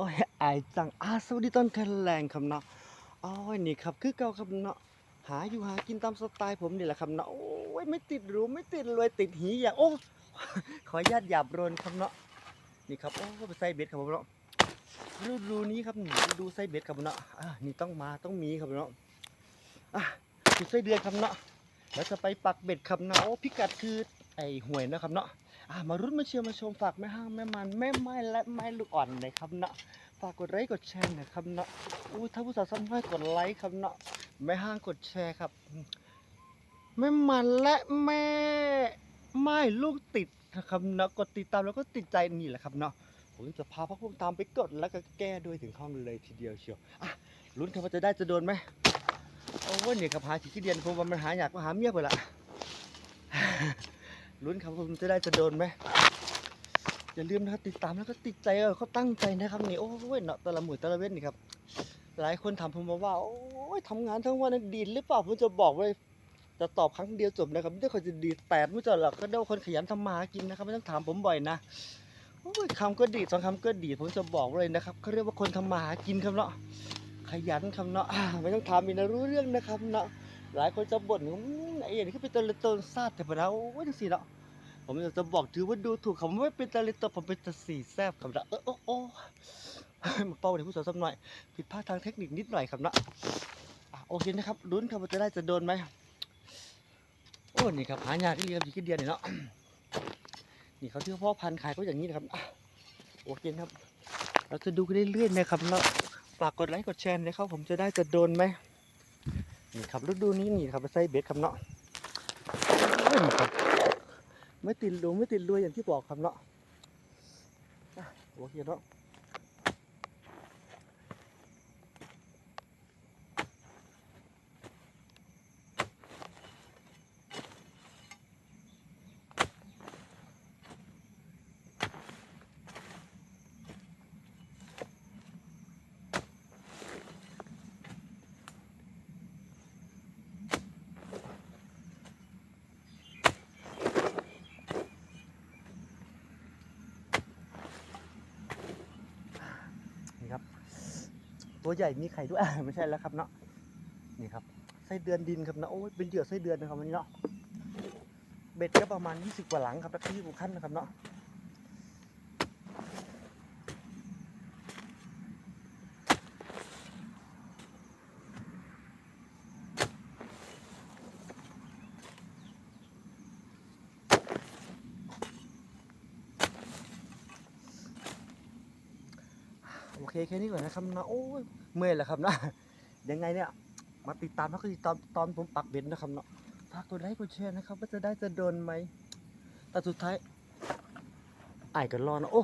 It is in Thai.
โอ้ยอายจังอาสวัสดีตอนแคนแรงครับเนาะโอ้ยนี่ครับคือเก่าครับเนาะหาอยู่หากินตามสไตล์ผมนี่แหละครับเนาะโอ้ยไม่ติดหรูไม่ติดรวยติดหีอย่างโอ้ขออนุญาตหยาบโรนครับเนาะนี่ครับโอ้ไปใส่เบ็ดครับผมเนาะฤดูนี้ครับดูใส่เบ็ดครับเนาะอ่านี่ต้องมาต้องมีครับเนาะอะไส้เดือนครับเนาะแล้วจะไปปักเบ็ดครับเนาะพิกัดคือไอ้ห่วยนะครับเนาะ อ่ามารุ่นมาเชียร์มาชมฝากแม่ห้างแม่มันแม่ไม้และแม่ลูกอ่อนเลยครับเนาะฝากกดไลค์กดแชร์นะครับเนาะอู้ถ้าผู้สาวซ้ำให้กดไลค์ครับเนาะแม่ห้างกดแชร์ครับแม่มันและแม่ไม้ลูกติดนะครับเนาะกดติดตามแล้วก็ติดใจนี่แหละครับเนาะผมจะพาพวกพวกตามไปกดแล้วก็แก้ด้วยถึงห้องเลยทีเดียวเชียวอะลุ้นครับว่าจะได้จะโดนไหมโอ้ยเนี่ยครับหาขี้ขี้เดียนผมว่ามันหาอยากก็หาเมียไปละ ลุ้นครับผมจะได้จะโดนไหมอย่าลืมนะครับติดตามแล้วก็ติดใจเขาตั้งใจนะครับนี่โอ้ยเนาะแต่ละหมื่นแต่ละเว้นนี่ครับหลายคนถามผมมาว่าโอ้ยทำงานทั้งวันนั้นดีหรือเปล่าผมจะบอกเลยจะตอบครั้งเดียวจบนะครับไม่ได้คนจะดีแต่ไม่จบหรอกก็ได้ว่าคนขยันทำมาหากินนะครับไม่ต้องถามผมบ่อยนะโอ้ยคำก็ดีสองคำก็ดีผมจะบอกเลยนะครับเขาเรียกว่าคนทำมาหากินครับเนาะขยันครับเนาะไม่ต้องถามมีนะรู้เรื่องนะครับเนาะ หลายคนจะบ่นว่าอืมไอ้อย่างนี้ก็เป็นตะลิตนซาดแต่ปะนะโอ้ยจังสิเนาะผมอยากจะบอกถือว่าดูถูกเขาไม่เป็นตะลิตนผมเป็นตะสีแซบครับนะเออโอ้โอ้มาเป้าเดี๋ยวผู้สาวสักหน่อย ผิดพลาดทางเทคนิคนิดหน่อยครับนะโอเคนะครับลุ้นครับว่าจะได้จะโดนไหมโอ้นี่ครับหายากที่เรียนอยู่ที่เดียวนี่เนาะนี่เขาที่พ่อพันธุ์ขายก็อย่างนี้นะครับโอเคครับ เราจะดูกันเรื่อยๆนะครับเนาะฝากกดไลค์กดแชร์นะครับผมจะได้จะโดนไหม นี่ครับฤดูนี้นี่ครับไปใส่เบ็ดครับเนาะโอ้ยนี่ครับไม่ติดหลวไม่ติดรวยอย่างที่บอกครับเนาะอะโอเคเนาะ ตัวใหญ่มีไข่ด้วยอะไม่ใช่แล้วครับเนาะนี่ครับไส้เดือนดินครับเนาะโอ้ยเป็นเหยื่อไส้เดือนนะครับวันนี้เนาะเบ็ดก็ประมาณ 20 กว่าหลังครับแล้วที่สิบขั้นนะครับเนาะ โอเคแค่นี้ก่อนนะครับนะโอ้ยเมื่อยแล้วครับนะยังไงเนี่ยมาติดตามแล้วก็ติดตามตอนผมปักเบ็ดนะครับเนาะฝากกดไลค์กดแชร์นะครับว่าจะได้จะโดนไหมแต่สุดท้ายไอ้กันรอนะโอ้